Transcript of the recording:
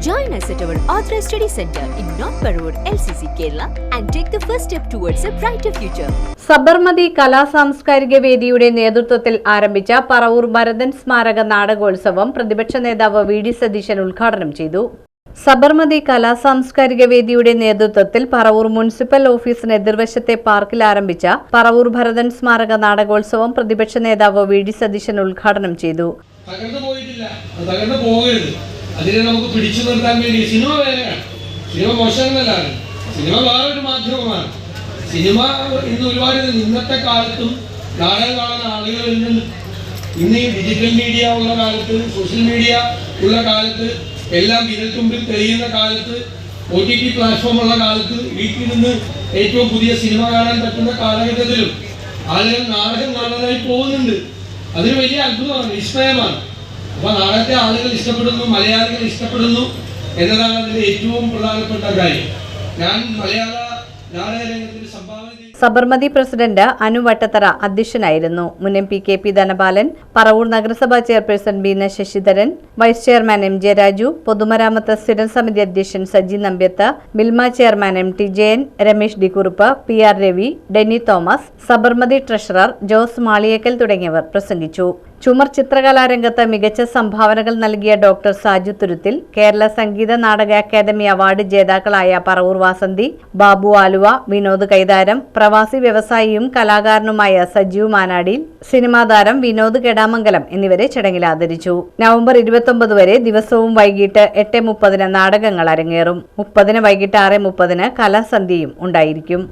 Join us at our Authorized Study Center in North Parur, LCC, Kerala, and take the first step towards a brighter future. Sabarmati കലാ സാംസ്കാരിക വേദിയുടെ നേതൃത്വത്തിൽ ആരംഭിച്ച പറവൂർ ഭരതൻ സ്മാരക നാടകോത്സവം പ്രതിപക്ഷ നേതാവ് വി ഡി സതീശൻ ഉദ്ഘാടനം ചെയ്തു. സബർമതി കലാ സാംസ്കാരിക വേദിയുടെ നേതൃത്വത്തിൽ പറവൂർ മുനിസിപ്പൽ ഓഫീസിന് എതിർവശത്തെ പാർക്കിൽ ആരംഭിച്ച പറവൂർ ഭരതൻ സ്മാരക നാടകോത്സവം പ്രതിപക്ഷ നേതാവ് വി ഡി സതീശൻ ഉദ്ഘാടനം ചെയ്തു. തകർന്നു പോയിട്ടില്ല. തകർന്നു പോകരുത്. അതിനെ നമുക്ക് പിടിച്ചു നിർത്താൻ വേണ്ടി സിനിമ വേറെയാണ്. സിനിമ മോശമെന്നല്ല സിനിമ വേറൊരു മാധ്യമമാണ്. സിനിമ ഇന്ന് ഒരുപാട് ഇന്നത്തെ കാലത്തും നാടകം കാണുന്ന ആളുകളിൽ ഇന്ന് ഈ ഡിജിറ്റൽ മീഡിയ ഉള്ള കാലത്ത് സോഷ്യൽ മീഡിയ ഉള്ള കാലത്ത് എല്ലാം വിരൽത്തുമ്പിൽ തെളിയുന്ന കാലത്ത് ഒ ടി ടി പ്ലാറ്റ്ഫോം ഉള്ള കാലത്ത് വീട്ടിൽ നിന്ന് ഏറ്റവും പുതിയ സിനിമ കാണാൻ പറ്റുന്ന കാലഘട്ടത്തിലും ആളുകൾ നാടകം കാണാനായി പോകുന്നുണ്ട്. അതൊരു വലിയ അത്ഭുതമാണ് വിസ്മയമാണ് അപ്പൊ നാടത്തെ ആളുകൾ ഇഷ്ടപ്പെടുന്നു മലയാളികൾ ഇഷ്ടപ്പെടുന്നു എന്നതാണ് അതിന്റെ ഏറ്റവും പ്രധാനപ്പെട്ട കാര്യം. ഞാൻ മലയാള നാടകരംഗത്തിന് സംഭാവന സബർമതി പ്രസിഡന്റ് അനു വട്ടത്തറ അധ്യക്ഷനായിരുന്നു. മുൻ M P K P Dhanapalan Paravur നഗരസഭാ chairperson Beena Sasidharan vice chairman M J Raju പൊതുമരാമത്ത് സ്ഥിരം സമിതി അധ്യക്ഷൻ Saji Nambiath Milma chairman M T Jayan Ramesh D Kurup P R Ravi Denny Thomas Sabarmathi treasurer Jose Maliyekkal തുടങ്ങിയവർ പ്രസംഗിച്ചു. ചുമർ ചിത്രകലാരംഗത്ത് മികച്ച സംഭാവനകൾ നൽകിയ doctor Saju Thuruthil Kerala Sangeetha Nataka academy award ജേതാക്കളായ പറവൂർ വാസന്തി ബാബു ആലുവ വിനോദ് കൈതാരം പ്രവാസി വ്യവസായിയും കലാകാരനുമായ സജീവ് മാനാടിയിൽ സിനിമാ താരം വിനോദ് കെടാമംഗലം എന്നിവരെ ചടങ്ങിൽ ആദരിച്ചു. നവംബർ ഇരുപത്തൊമ്പത് വരെ ദിവസവും വൈകിട്ട് എട്ട് മുപ്പതിന് നാടകങ്ങൾ അരങ്ങേറും. മുപ്പതിന് വൈകിട്ട് ആറ് മുപ്പതിന് കലാസന്ധ്യയും ഉണ്ടായിരിക്കും.